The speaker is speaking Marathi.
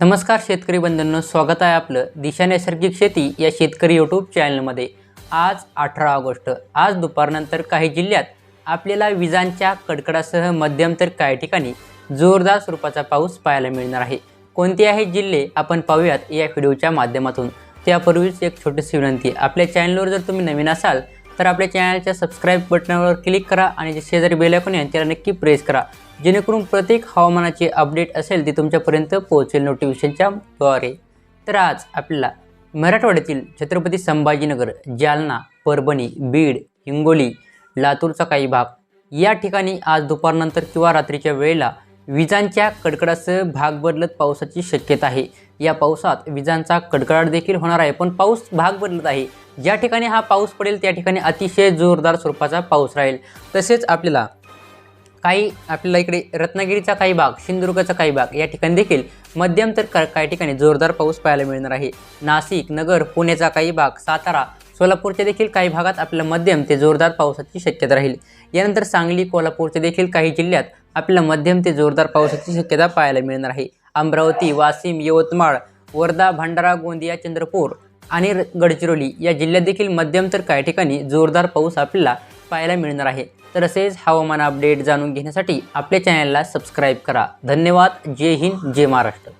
नमस्कार शेतकरी बंधूंनो स्वागत आहे आपलं दिशा नैसर्गिक शेती या शेतकरी यूट्यूब चॅनलमध्ये आज अठरा ऑगस्ट आज दुपारनंतर काही जिल्ह्यात आपल्याला विजांच्या कडकडासह मध्यम तर काही ठिकाणी जोरदार स्वरूपाचा पाऊस पाहायला मिळणार आहे. कोणते आहे जिल्हे आपण पाहूयात या व्हिडिओच्या माध्यमातून. त्यापूर्वीच एक छोटीशी विनंती आपल्या चॅनलवर जर तुम्ही नवीन असाल तर आपल्या चॅनलच्या सबस्क्राईब बटनावर क्लिक करा आणि जे शेजारी बेल आहे त्याला नक्की प्रेस करा. जेणेकरून प्रत्येक हवामानाची अपडेट असेल ती तुमच्यापर्यंत पोहोचेल नोटिफिकेशनच्या द्वारे. तर आज आपल्याला मराठवाड्यातील छत्रपती संभाजीनगर जालना परभणी बीड हिंगोली लातूरचा काही भाग या ठिकाणी आज दुपारनंतर किंवा रात्रीच्या वेळेला विजांच्या कडकडासह भाग बदलत पावसाची शक्यता आहे. या पावसात विजांचा कडकडाट देखील होणार आहे पण पाऊस भाग बदलत आहे. ज्या ठिकाणी हा पाऊस पडेल त्या ठिकाणी अतिशय जोरदार स्वरूपाचा पाऊस राहील. तसेच आपल्याला काही आपल्याला इकडे रत्नागिरीचा काही भाग सिंधुदुर्गाचा काही भाग या ठिकाणी देखील मध्यम तर का- काही ठिकाणी जोरदार पाऊस पाहायला मिळणार आहे. नाशिक नगर पुण्याचा काही भाग सातारा सोलापूरच्या देखील काही भागात आपल्याला मध्यम ते जोरदार पावसाची शक्यता राहील. यानंतर सांगली कोल्हापूरच्या देखील काही जिल्ह्यात आपल्याला मध्यम ते जोरदार पावसाची शक्यता पाहायला मिळणार आहे. अमरावती वाशिम यवतमाळ वर्धा भंडारा गोंदिया चंद्रपूर आणि र- गडचिरोली या जिल्ह्यात देखील मध्यम तर काही ठिकाणी जोरदार पाऊस आपल्याला पाहायला मिळणार आहे. तर असेच हवामान अपडेट जाणून घेण्यासाठी आपल्या चॅनलला सबस्क्राईब करा. धन्यवाद. जय हिंद. जय महाराष्ट्र.